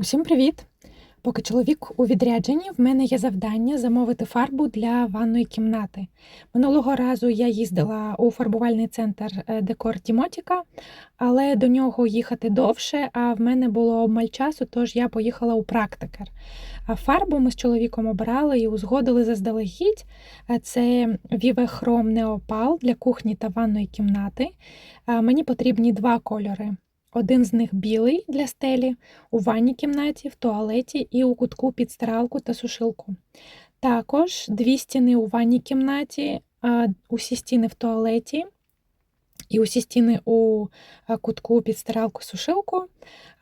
Усім привіт! Поки чоловік у відрядженні, в мене є завдання замовити фарбу для ванної кімнати. Минулого разу я їздила у фарбувальний центр е, Декор Тімотіка, але до нього їхати довше, а в мене було обмаль часу, тож я поїхала у практикер. А фарбу ми з чоловіком обирали і узгодили заздалегідь. Е, Це Vivechrome Neopal для кухні та ванної кімнати. Мені потрібні два кольори. Один з них білий для стелі, у ванній кімнаті, в туалеті і у кутку під стиралку та сушилку. Також дві стіни у ванній кімнаті, усі стіни в туалеті і усі стіни у кутку під стиралку сушилку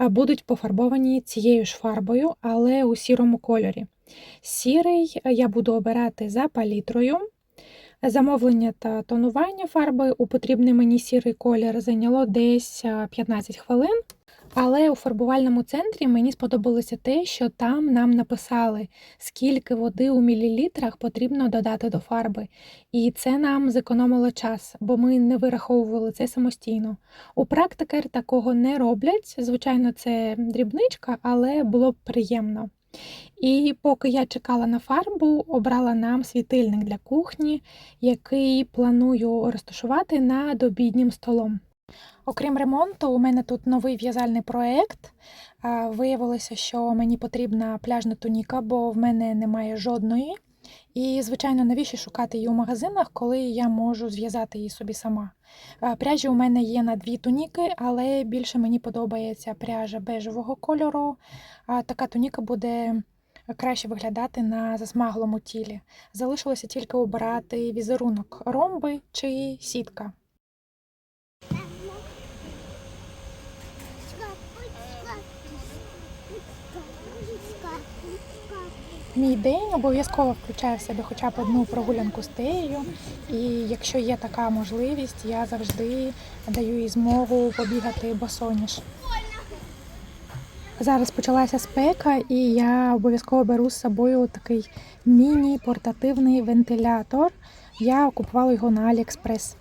будуть пофарбовані цією ж фарбою, але у сірому кольорі. Сірий я буду обирати за палітрою. Замовлення та тонування фарби у потрібний мені сірий колір зайняло десь 15 хвилин. Але у фарбувальному центрі мені сподобалося те, що там нам написали, скільки води у мілілітрах потрібно додати до фарби. І це нам зекономило час, бо ми не вираховували це самостійно. У практикер такого не роблять. Звичайно, це дрібничка, але було б приємно. І поки я чекала на фарбу, обрала нам світильник для кухні, який планую розташувати над обіднім столом. Окрім ремонту, у мене тут новий в'язальний проєкт. Виявилося, що мені потрібна пляжна туніка, бо в мене немає жодної. І, звичайно, навіщо шукати її у магазинах, коли я можу зв'язати її собі сама. Пряжі у мене є на дві туніки, але більше мені подобається пряжа бежевого кольору. Така туніка буде краще виглядати на засмаглому тілі. Залишилося тільки обирати візерунок ромби чи сітка. Мій день обов'язково включає в себе хоча б одну прогулянку з теєю. І якщо є така можливість, я завжди даю їй змогу побігати босоніж. Зараз почалася спека, і я обов'язково беру з собою такий міні-портативний вентилятор. Я купувала його на Аліекспрес.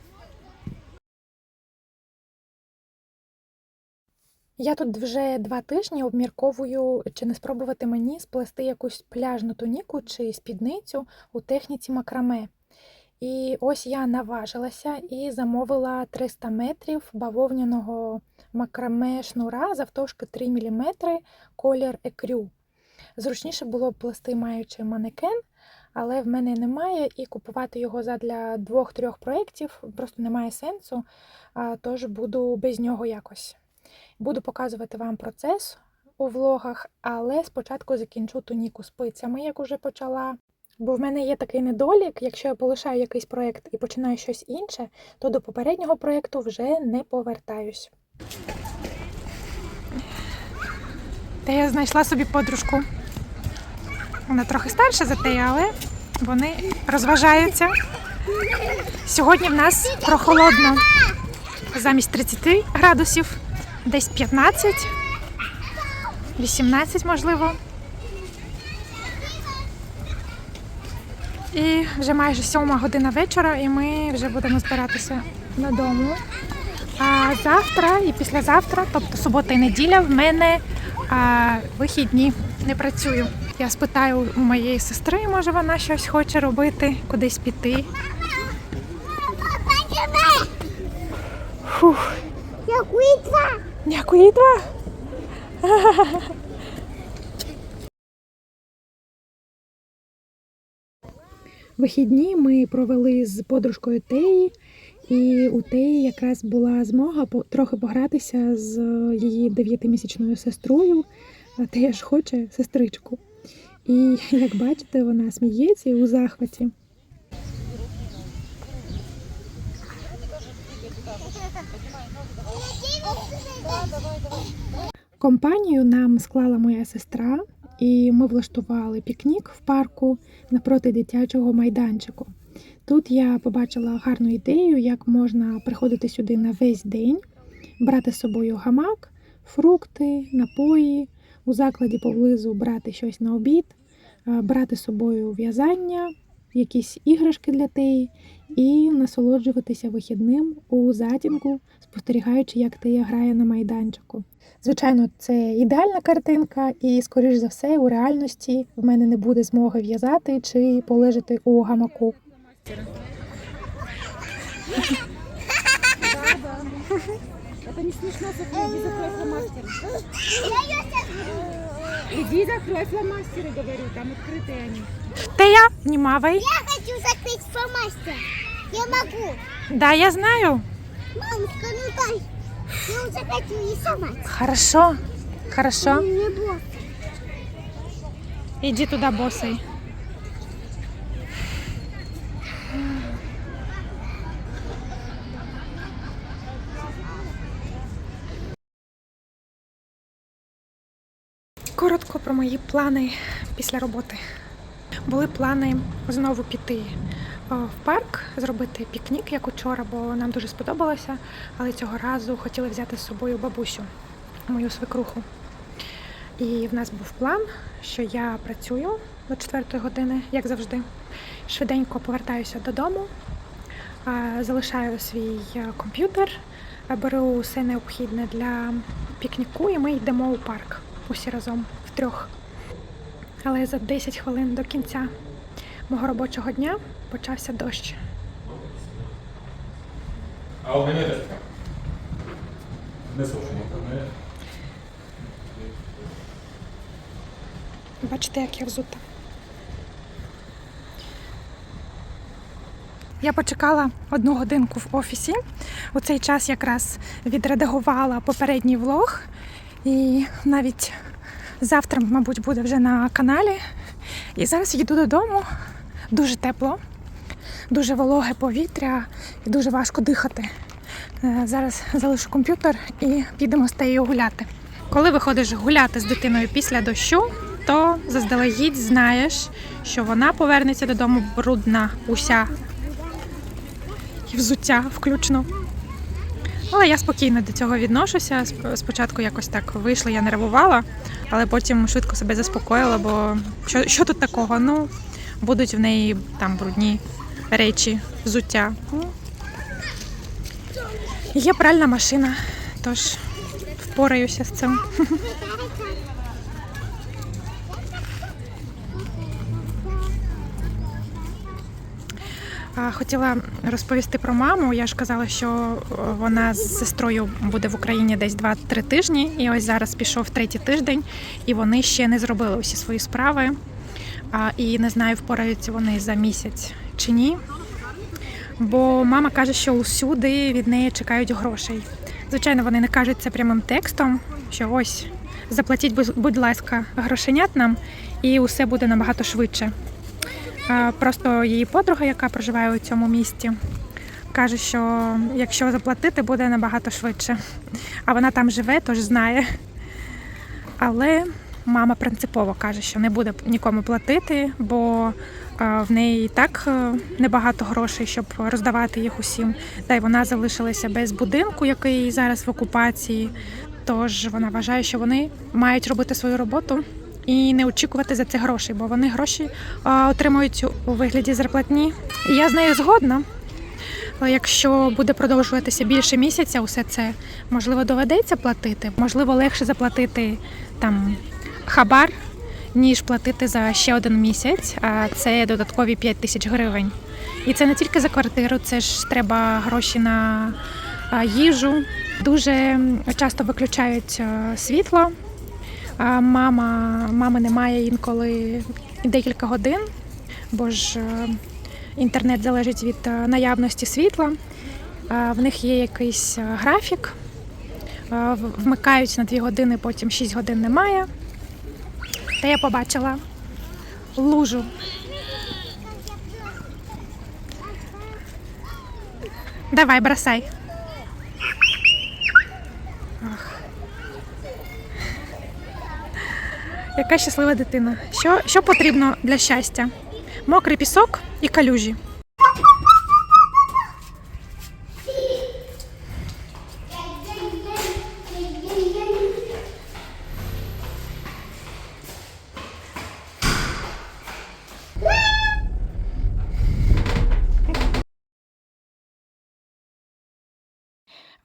Я тут вже два тижні обмірковую, чи не спробувати мені сплести якусь пляжну туніку чи спідницю у техніці макраме. І ось я наважилася і замовила 300 метрів бавовняного макраме шнура завтовшки 3 мм, колір екрю. Зручніше було б плести маючи манекен, але в мене немає, і купувати його задля двох-трьох проєктів просто немає сенсу, тож буду без нього якось. Буду показувати вам процес у влогах, але спочатку закінчу туніку спицями, як уже почала. Бо в мене є такий недолік, якщо я полишаю якийсь проєкт і починаю щось інше, то до попереднього проєкту вже не повертаюсь. Та я знайшла собі подружку. Вона трохи старша за те, але вони розважаються. Сьогодні в нас прохолодно. Замість 30 градусів, десь 15, 18 можливо. І вже майже сьома година вечора, і ми вже будемо збиратися додому. А завтра і післязавтра, тобто субота і неділя, в мене а, вихідні не працюю. Я спитаю у моєї сестри, може вона щось хоче робити, кудись піти. Фух, Якуїтва! Дякую, два. Вихідні ми провели з подружкою Теї, і у Теї якраз була змога трохи погратися з її дев'ятимісячною сестрою. Тея ж хоче сестричку. І як бачите, вона сміється у захваті. Компанію нам склала моя сестра, і ми влаштували пікнік в парку напроти дитячого майданчику. Тут я побачила гарну ідею, як можна приходити сюди на весь день, брати з собою гамак, фрукти, напої, у закладі поблизу брати щось на обід, е, брати з собою в'язання, якісь іграшки для теї і насолоджуватися вихідним у затінку, спостерігаючи, як Тея грає на майданчику. Звичайно, це ідеальна картинка, і, скоріш за все, у реальності в мене не буде змоги в'язати чи полежати у гамаку. Это не смешно, иди закрой фломастеры. Иди закрой фломастеры, говорю, там открытые они. Тея, знімавай. Я хочу закрыть фломастер. Я могу. Да, я знаю. Мамочка, ну дай. Я уже хочу рисовать. Хорошо, хорошо. Мне бог. Іди мої плани після роботи. Були плани знову піти е, в парк, зробити пікнік, як учора, бо нам дуже сподобалося. Але цього разу хотіли взяти з собою бабусю, мою свекруху. І в нас був план, що я працюю до 4 години, як завжди. Швиденько повертаюся додому, залишаю свій е, комп'ютер, беру все необхідне для пікніку, і ми йдемо у парк усі разом втрьох. Але за 10 хвилин до кінця мого робочого дня почався дощ. А у мене така. Не сушені, не. Бачите, як я взута. Я почекала одну годинку в офісі. У цей час якраз відредагувала попередній влог. І навіть завтра, мабуть, буде вже на каналі. І зараз їду додому. Дуже тепло, дуже вологе повітря і дуже важко дихати. Е, Зараз залишу комп'ютер і підемо з тею гуляти. Коли виходиш гуляти з дитиною після дощу, то заздалегідь знаєш, що вона повернеться додому брудна, уся і взуття включно. Але я спокійно до цього відношуся. Сп- Спочатку якось так вийшло, я нервувала, але потім швидко себе заспокоїла, бо що, що тут такого? Ну, будуть в неї там брудні речі, взуття. Ну, Є пральна машина, тож впораюся з цим. Хотіла розповісти про маму. Я ж казала, що е, вона з сестрою буде в Україні десь 2-3 тижні. І ось зараз пішов третій тиждень, і вони ще не зробили усі свої справи. І не знаю, впораються вони за місяць чи ні. Бо мама каже, що усюди від неї чекають грошей. Звичайно, вони не кажуть це прямим текстом, що ось заплатіть, будь ласка, грошенят нам, і усе буде набагато швидше. Просто її подруга, яка проживає у цьому місті, каже, що якщо заплатити, буде набагато швидше. А вона там живе, тож знає. Але мама принципово каже, що не буде нікому платити, бо в неї і так е, небагато грошей, щоб роздавати їх усім. Та й вона залишилася без будинку, який зараз в окупації. Тож вона вважає, що вони мають робити свою роботу і не очікувати за це грошей, бо вони гроші отримують у вигляді зарплатні. І я з нею згодна. Якщо буде продовжуватися більше місяця, усе це можливо доведеться платити. Можливо, легше заплатити там хабар, ніж платити за ще один місяць. А це додаткові 5 тисяч гривень. І це не тільки за квартиру, це ж треба гроші на їжу. Дуже часто виключають світло. Мама, мами немає інколи декілька годин, бо ж е, інтернет залежить від е, наявності світла. Е, В них є якийсь графік, вмикають на 2 години, потім 6 годин немає. Та я побачила лужу. Давай, бросай. Яка щаслива дитина. Що що потрібно для щастя? Мокрий пісок і калюжі.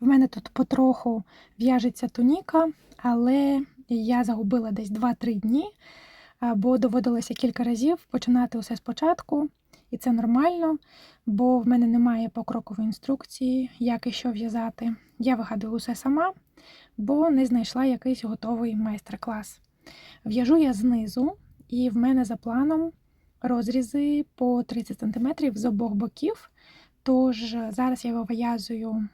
В мене тут потроху в'яжеться туніка, але я загубила десь 2-3 дні, бо доводилося кілька разів починати усе спочатку, і це нормально, бо в мене немає покрокової інструкції, як і що в'язати. Я вигадую усе сама, бо не знайшла якийсь готовий майстер-клас. В'яжу я знизу, і в мене за планом розрізи по 30 см з обох боків. Тож зараз я вив'язую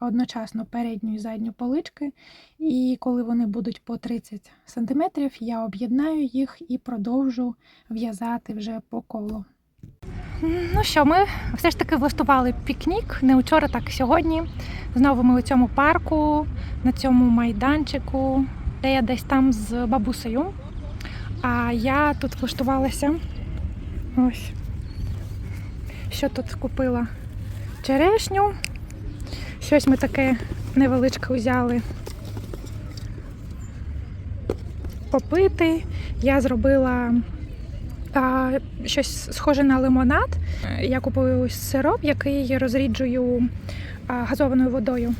одночасно передню і задню полички, і коли вони будуть по 30 см, я об'єднаю їх і продовжу в'язати вже по колу. Ну що, ми все ж таки влаштували пікнік не вчора, так сьогодні. Знову ми у цьому парку, на цьому майданчику, де я десь там з бабусею. А я тут влаштувалася. Ось. Що тут купила? Черешню. Щось ми таке невеличке взяли. Попити. Я зробила а, щось схоже на лимонад. Я купую сироп, який розріджую а, газованою водою.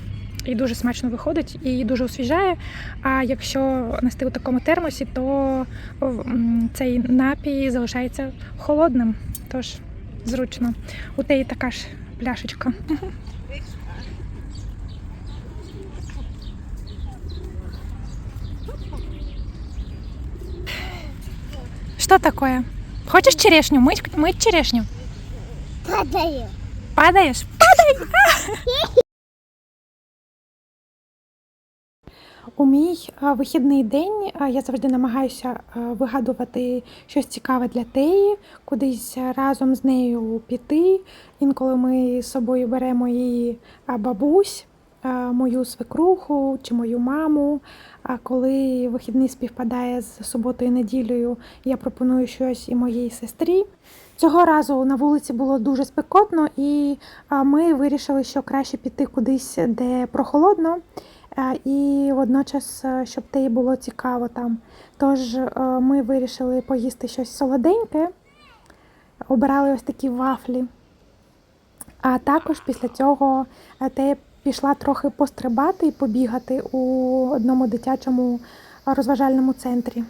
І дуже смачно виходить і дуже освіжає. А якщо нести у такому термосі, то цей напій залишається холодним. Тож зручно. У теї така ж пляшечка. Что такое? Хочешь черешню? Мыть, мыть черешню? Падаю. Падаєш? Падай! У мій вихідний день я завжди намагаюся вигадувати щось цікаве для Теї, кудись разом з нею піти. Інколи ми з собою беремо її бабусь, мою свекруху чи мою маму. А коли вихідний співпадає з суботою і неділею, я пропоную щось і моїй сестрі. Цього разу на вулиці було дуже спекотно, і ми вирішили, що краще піти кудись, де прохолодно, і водночас, щоб теї було цікаво там. Тож ми вирішили поїсти щось солоденьке, обирали ось такі вафлі. А також після цього а, Тея пішла трохи пострибати і побігати у одному дитячому розважальному центрі.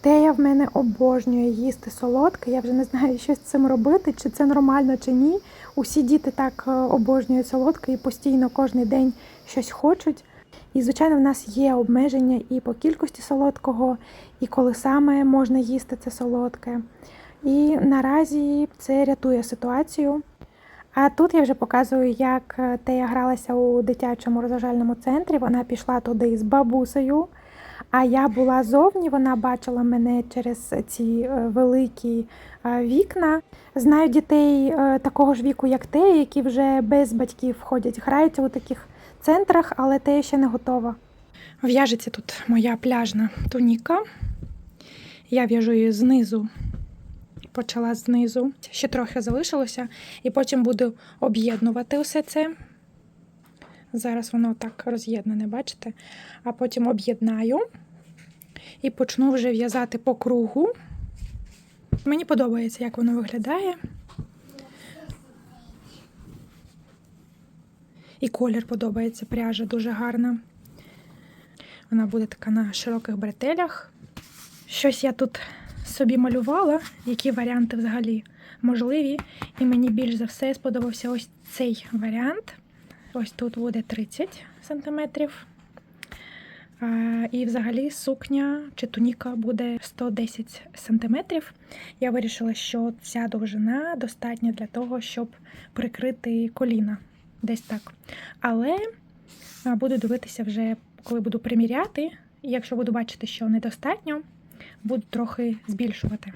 Тея в мене обожнює їсти солодке. Я вже не знаю, що з цим робити, чи це нормально, чи ні. Усі діти так е, обожнюють солодке і постійно кожен день щось хочуть. І, звичайно, в нас є обмеження і по кількості солодкого, і коли саме можна їсти це солодке. І наразі це рятує ситуацію. А тут я вже показую, як е, Тея гралася у дитячому розважальному центрі. Вона пішла туди з бабусею. А я була зовні, вона бачила мене через ці е, великі е, вікна. Знаю дітей такого ж віку, як те, які вже без батьків ходять, граються у таких центрах, але те ще не готова. В'яжеться тут моя пляжна туніка. Я в'яжу її знизу. Почала знизу. Ще трохи залишилося, і потім буду об'єднувати усе це. Зараз воно так роз'єднане, бачите? А потім об'єднаю і почну вже в'язати по кругу. Мені подобається, як воно виглядає. І колір подобається, пряжа дуже гарна. Вона буде така на широких бретелях. Щось я тут собі малювала, які варіанти взагалі можливі. І мені більш за все сподобався ось цей варіант. Ось тут буде 30 сантиметрів. І взагалі сукня чи туніка буде 110 сантиметрів. Я вирішила, що ця довжина достатня для того, щоб прикрити коліна. Десь так. Але буду дивитися вже, коли буду приміряти. Якщо буду бачити, що недостатньо, буду трохи збільшувати.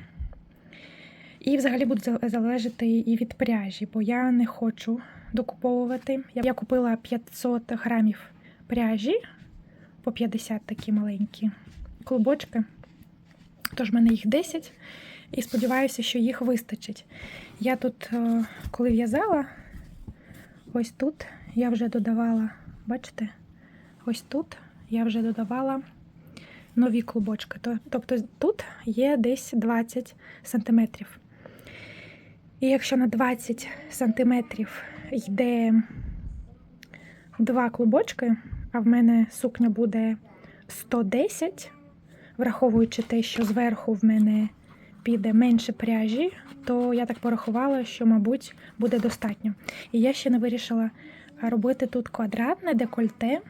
І взагалі буде залежати і від пряжі, бо я не хочу докуповувати. Я- купила 500 грамів пряжі по 50 такі маленькі клубочки. Тож в мене їх 10, і сподіваюся, що їх вистачить. Я тут, е, коли в'язала, ось тут я вже додавала, бачите, ось тут я вже додавала нові клубочки. Тобто тут є десь 20 сантиметрів. І якщо на 20 сантиметрів йде два клубочки, а в мене сукня буде 110, враховуючи те, що зверху в мене піде менше пряжі, то я так порахувала, що, мабуть, буде достатньо. І я ще не вирішила робити тут квадратне декольте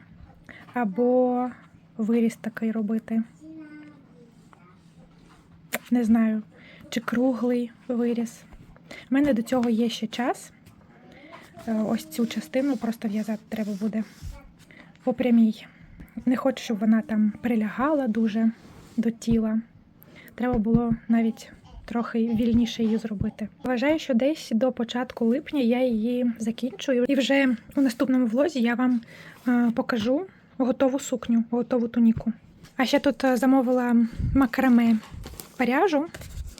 або виріс такий робити. Не знаю, чи круглий виріс. У мене до цього є ще час. Е, Ось цю частину просто в'язати треба буде по прямій. Не хочу, щоб вона там прилягала дуже до тіла. Треба було навіть трохи вільніше її зробити. Вважаю, що десь до початку липня я її закінчую, і вже у наступному влозі я вам е, покажу готову сукню, готову туніку. А ще тут е, замовила макраме паряжу,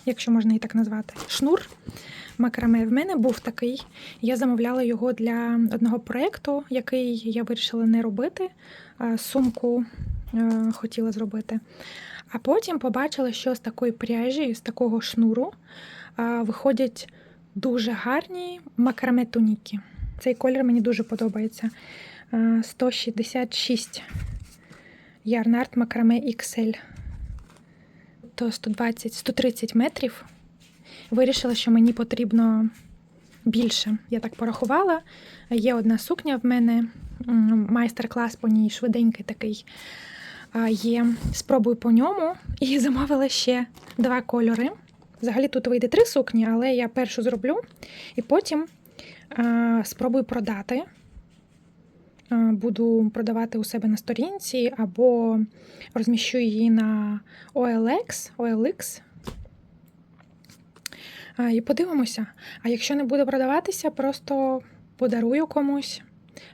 якщо можна її так назвати, шнур макраме. В мене був такий. Я замовляла його для одного проєкту, який я вирішила не робити. Сумку е, хотіла зробити. А потім побачила, що з такої пряжі, з такого шнуру виходять дуже гарні макраме туніки. Цей колір мені дуже подобається. Е, 166 Ярнард макраме XL. То 120-130 метрів. Вирішила, що мені потрібно більше. Я так порахувала. Є одна сукня в мене, майстер-клас по ній швиденький такий є. Спробую по ньому і замовила ще два кольори. Взагалі тут вийде три сукні, але я першу зроблю і потім спробую продати. А, Буду продавати у себе на сторінці або розміщу її на OLX, OLX І подивимося. А якщо не буде продаватися, просто подарую комусь.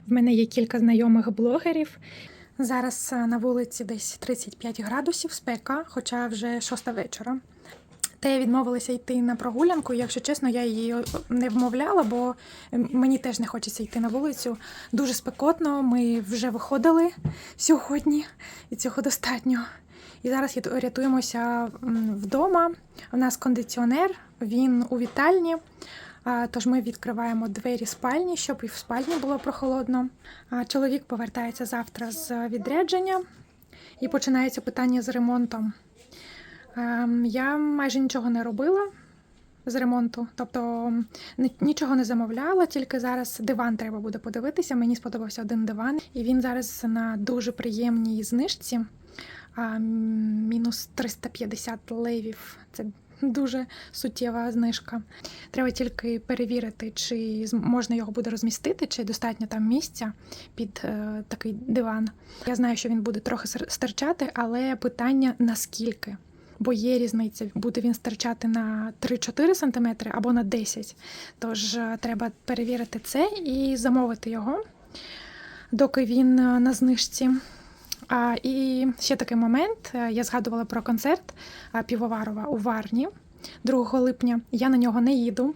В мене є кілька знайомих блогерів. Зараз на вулиці десь 35 градусів спека, хоча вже шоста вечора. Та я відмовилася йти на прогулянку. Якщо чесно, я її не вмовляла, бо мені теж не хочеться йти на вулицю. Дуже спекотно. Ми вже виходили сьогодні, і цього достатньо. І зараз рятуємося вдома. У нас кондиціонер, він у вітальні. Тож ми відкриваємо двері спальні, щоб і в спальні було прохолодно. Чоловік повертається завтра з відрядження і починається питання з ремонтом. Ем, Я майже нічого не робила з ремонту, тобто нічого не замовляла, тільки зараз диван треба буде подивитися. Мені сподобався один диван, і він зараз на дуже приємній знижці. Мінус 350 левів. Це дуже суттєва знижка. Треба тільки перевірити, чи можна його буде розмістити, чи достатньо там місця під е, такий диван. Я знаю, що він буде трохи стирчати, але питання наскільки. Бо є різниця, буде він стирчати на 3-4 см або на 10 Тож е, треба перевірити це і замовити його, доки він е, на знижці. А, і ще такий момент. е, Я згадувала про концерт Півоварова у Варні 2 липня. Я на нього не їду.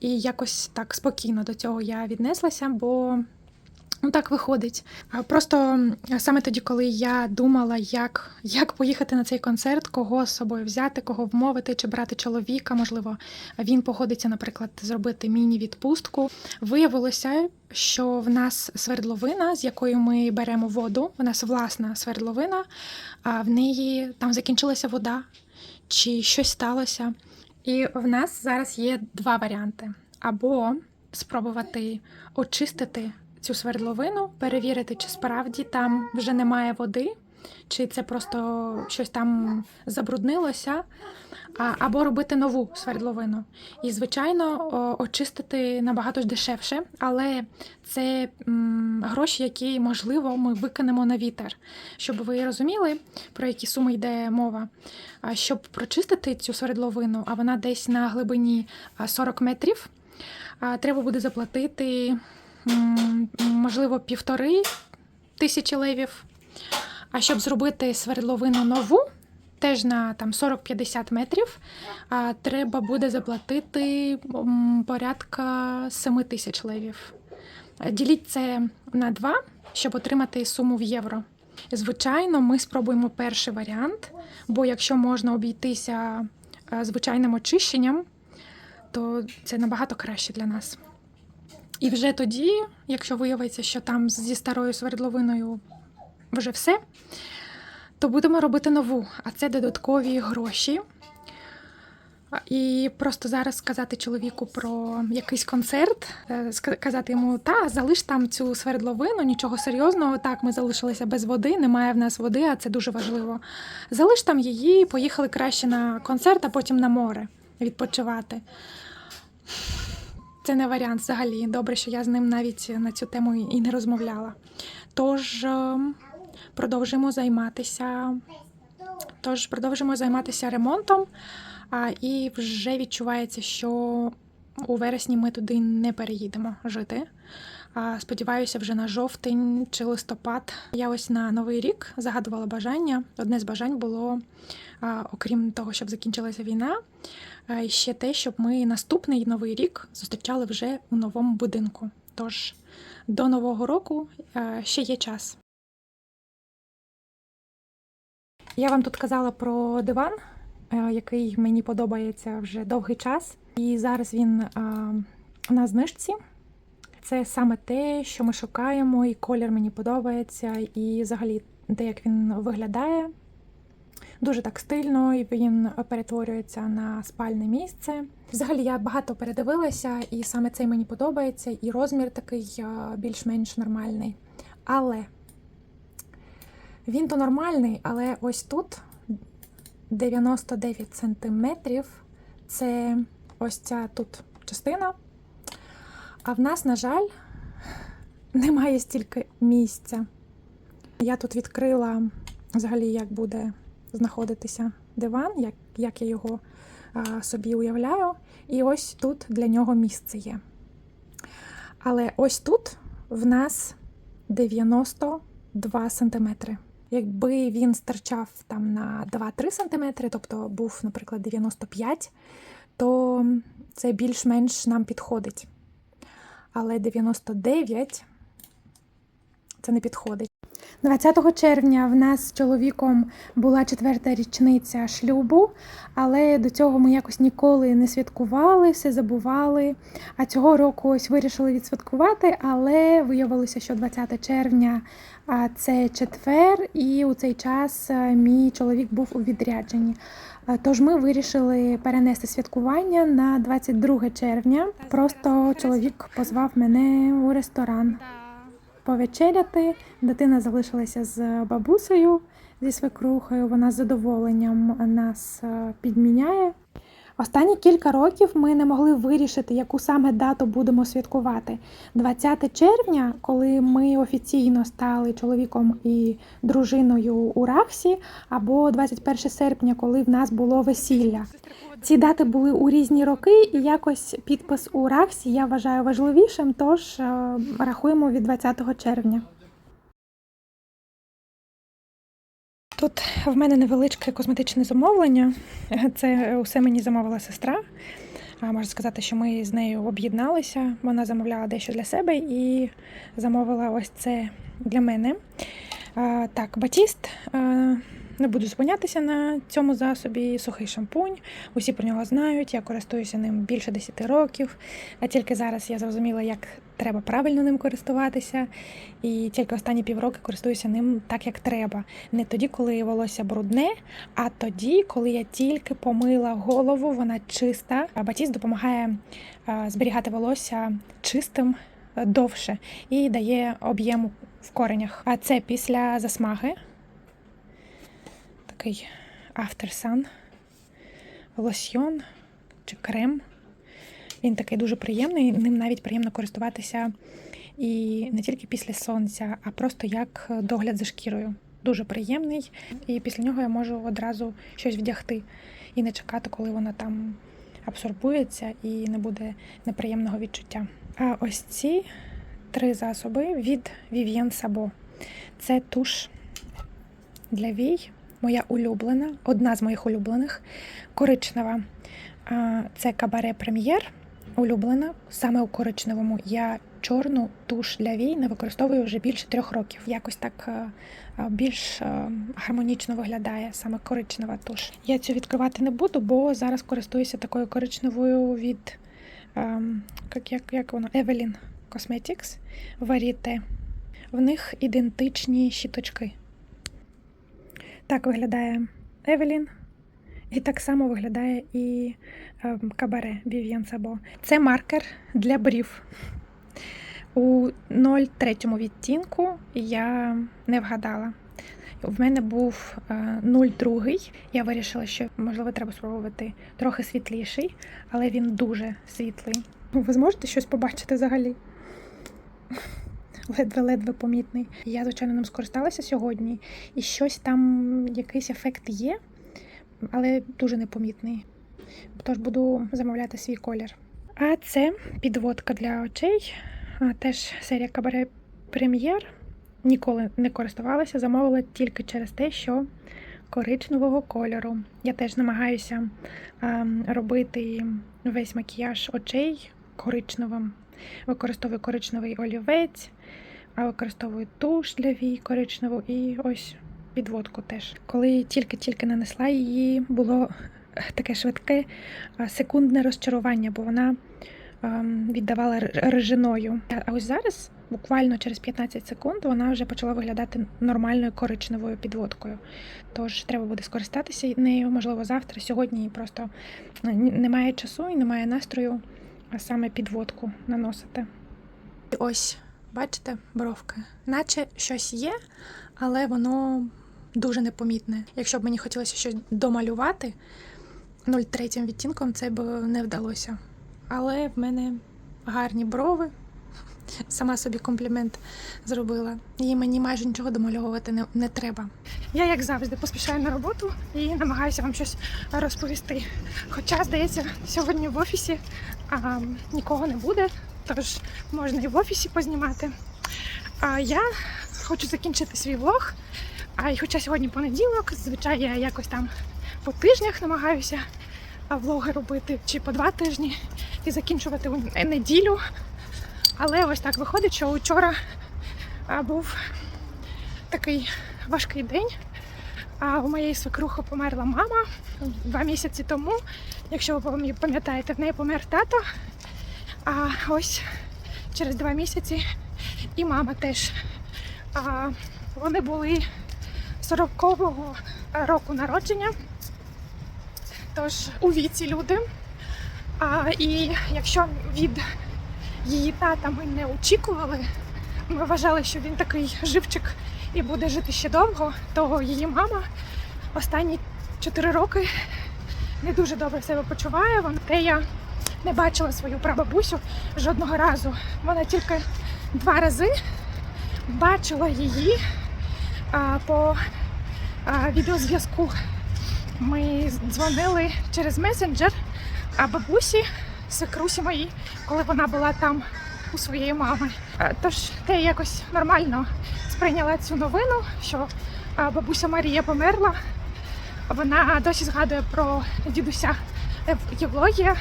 І якось так спокійно до цього я віднеслася, бо ну, так виходить. Просто саме тоді, коли я думала, як, як поїхати на цей концерт, кого з собою взяти, кого вмовити, чи брати чоловіка, можливо, він погодиться, наприклад, зробити міні-відпустку. Виявилося, що в нас свердловина, з якою ми беремо воду, у нас власна свердловина, а в неї там закінчилася вода, чи щось сталося. І в нас зараз є два варіанти: або спробувати очистити цю свердловину, перевірити, чи справді там вже немає води, чи це просто щось там забруднилося, або робити нову свердловину. І, звичайно, очистити набагато ж дешевше, але це гроші, які, можливо, ми викинемо на вітер. Щоб ви розуміли, про які суми йде мова. Щоб прочистити цю свердловину, а вона десь на глибині 40 метрів, треба буде заплатити, можливо, півтори тисячі левів. А щоб зробити свердловину нову, теж на там 40-50 метрів, треба буде заплатити порядка 7 тисяч левів. Діліть це на 2, щоб отримати суму в євро. Звичайно, ми спробуємо перший варіант, бо якщо можна обійтися е, звичайним очищенням, то це набагато краще для нас. І вже тоді, якщо виявиться, що там зі старою свердловиною вже все, то будемо робити нову, а це додаткові гроші. І просто зараз сказати чоловіку про якийсь концерт, е, ска- казати йому, та залиш там цю свердловину, нічого серйозного. Так, ми залишилися без води, немає в нас води, а це дуже важливо. Залиш там її, поїхали краще на концерт, а потім на море відпочивати. Це не варіант взагалі. Добре, що я з ним навіть на цю тему і не розмовляла. Тож е, продовжимо займатися. Тож продовжимо займатися ремонтом. А, і вже відчувається, що у вересні ми туди не переїдемо жити. А, сподіваюся, вже на жовтень чи листопад. Я ось на новий рік загадувала бажання. Одне з бажань було, окрім того, щоб закінчилася війна, ще те, щоб ми наступний новий рік зустрічали вже у новому будинку. Тож до нового року ще є час. Я вам тут казала про диван, який мені подобається вже довгий час. І зараз він на знижці. Це саме те, що ми шукаємо, і колір мені подобається, і взагалі те, як він виглядає. Дуже так стильно, і він перетворюється на спальне місце. Взагалі я багато передивилася, і саме цей мені подобається, і розмір такий е, більш-менш нормальний. Але він то нормальний, але ось тут 99 сантиметрів. Це ось ця тут частина. А в нас, на жаль, немає стільки місця. Я тут відкрила взагалі, як буде знаходитися диван, як, як я його а, собі уявляю. І ось тут для нього місце є. Але ось тут в нас 92 сантиметри. Якби він стирчав там на 2-3 сантиметри, тобто був, наприклад, 95, то це більш-менш нам підходить. Але 99 це не підходить. 20 червня в нас з чоловіком була четверта річниця шлюбу, але до цього ми якось ніколи не святкували, все забували. А цього року ось вирішили відсвяткувати, але виявилося, що 20 червня це четвер, і у цей час мій чоловік був у відрядженні. Тож ми вирішили перенести святкування на 22 червня. Просто чоловік позвав мене у ресторан повечеряти. Дитина залишилася з бабусею зі свекрухою. Вона з задоволенням нас е, підміняє. Останні кілька років ми не могли вирішити, яку саме дату будемо святкувати. 20 червня, коли ми офіційно стали чоловіком і дружиною у Рахсі, або 21 серпня, коли в нас було весілля. Ці дати були у різні роки, і якось підпис у Рахсі я вважаю важливішим, тож е, рахуємо від 20 червня. Тут в мене невеличке косметичне замовлення. Це усе мені замовила сестра. Можна сказати, що ми з нею об'єдналися. Вона замовляла дещо для себе і замовила ось це для мене. Так, батіст. Не буду зупинятися на цьому засобі. Сухий шампунь. Усі про нього знають. Я користуюся ним більше 10 років. А тільки зараз я зрозуміла, як треба правильно ним користуватися. І тільки останні півроки користуюся ним так, як треба. Не тоді, коли волосся брудне, а тоді, коли я тільки помила голову, вона чиста. А Батіст допомагає зберігати волосся чистим е, довше і дає об'єм в коренях. А це після засмаги. Такий After Sun лосьйон чи крем. Він такий дуже приємний, ним навіть приємно користуватися і не тільки після сонця, а просто як догляд за шкірою. Дуже приємний, і після нього я можу одразу щось вдягти і не чекати, коли вона там абсорбується і не буде неприємного відчуття. А ось ці три засоби від Vivien Sabo. Це туш для вій, моя улюблена, одна з моїх улюблених, коричнева. Це кабаре прем'єр, улюблена. Саме у коричневому я чорну туш для вій не використовую вже більше трьох років. Якось так е, е, більш е, гармонічно виглядає саме коричнева туш. Я цю відкривати не буду, бо зараз користуюся такою коричневою від ем, як, як, як воно? Евелін. Cosmetics Varieté. В них ідентичні щіточки. Так виглядає Евелін. І так само виглядає і е, кабаре Vivienne Sabo. Це маркер для брів. У 0,3 відтінку я не вгадала. В мене був е, 0,2. Я вирішила, що можливо треба спробувати трохи світліший, але він дуже світлий. Ви зможете щось побачити взагалі? Ледве-ледве помітний. Я, звичайно, ним скористалася сьогодні, і щось там, якийсь ефект є, але дуже непомітний. Тож буду замовляти свій колір. А це підводка для очей. Теж серія Кабаре Прем'єр. Ніколи не користувалася, замовила тільки через те, що коричневого кольору. Я теж намагаюся а, робити весь макіяж очей коричневим. Використовую коричневий олівець, а використовую туш для вій коричневу і ось підводку теж. Коли тільки-тільки нанесла її, було таке швидке секундне розчарування, бо вона ем, віддавала р- режиною. А ось зараз, буквально через 15 секунд, вона вже почала виглядати нормальною коричневою підводкою. Тож треба буде скористатися нею, можливо, завтра. Сьогодні просто ну, немає часу і немає настрою а саме підводку наносити. І Ось, бачите, бровки. Наче щось є, але воно дуже непомітне. Якщо б мені хотілося щось домалювати 0,3 відтінком, це б не вдалося. Але в мене гарні брови. Сама собі комплімент зробила. І мені майже нічого домальовувати не, не треба. Я, як завжди, поспішаю на роботу і намагаюся вам щось розповісти. Хоча, здається, сьогодні в офісі а, нікого не буде, тож можна і в офісі познімати. А я хочу закінчити свій влог. А і хоча сьогодні понеділок, зазвичай я якось там по тижнях намагаюся влоги робити чи по два тижні і закінчувати неділю. Але ось так виходить, що вчора був такий важкий день. А у моєї свекрухи померла мама два місяці тому. Якщо ви пам'ятаєте, в неї помер тато. А ось через два місяці і мама теж. А, вони були 40-го року народження. Тож у віці люди. А, і якщо від її тата ми не очікували, ми вважали, що він такий живчик і буде жити ще довго, то її мама останні 4 роки не дуже добре себе почуває. Вона я не бачила свою прабабусю жодного разу. Вона тільки два рази бачила її а, по а, відеозв'язку. Ми дзвонили через месенджер, а бабусі, свекрусі моїй, коли вона була там у своєї мами. Тож те якось нормально сприйняла цю новину, що бабуся Марія померла. Вона досі згадує про дідуся Євлогія.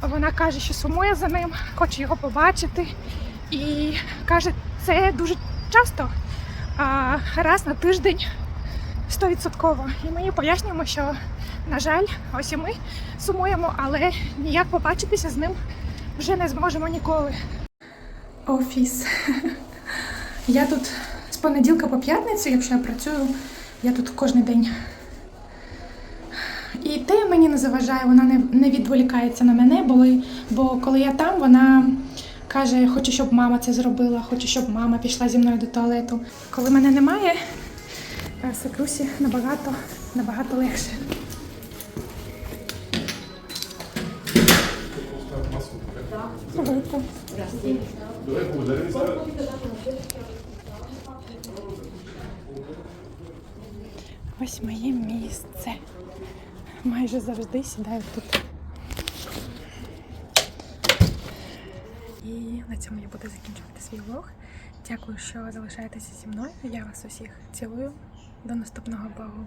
Вона каже, що сумує за ним, хоче його побачити. І каже, це дуже часто, раз на тиждень стовідсотково. І ми пояснюємо, що, на жаль, ось і ми сумуємо, але ніяк побачитися з ним вже не зможемо ніколи. Офіс. Я тут з понеділка по п'ятницю, якщо я працюю, я тут кожен день. І те мені не заважає, вона не, не відволікається на мене, бо, бо коли я там, вона каже, хочу, щоб мама це зробила, хочу, щоб мама пішла зі мною до туалету. Коли мене немає, свекрусі набагато, набагато легше. Ось моє місце. Майже завжди сідаю тут. І на цьому я буду закінчувати свій влог. Дякую, що залишаєтеся зі мною. Я вас усіх цілую. До наступного влогу.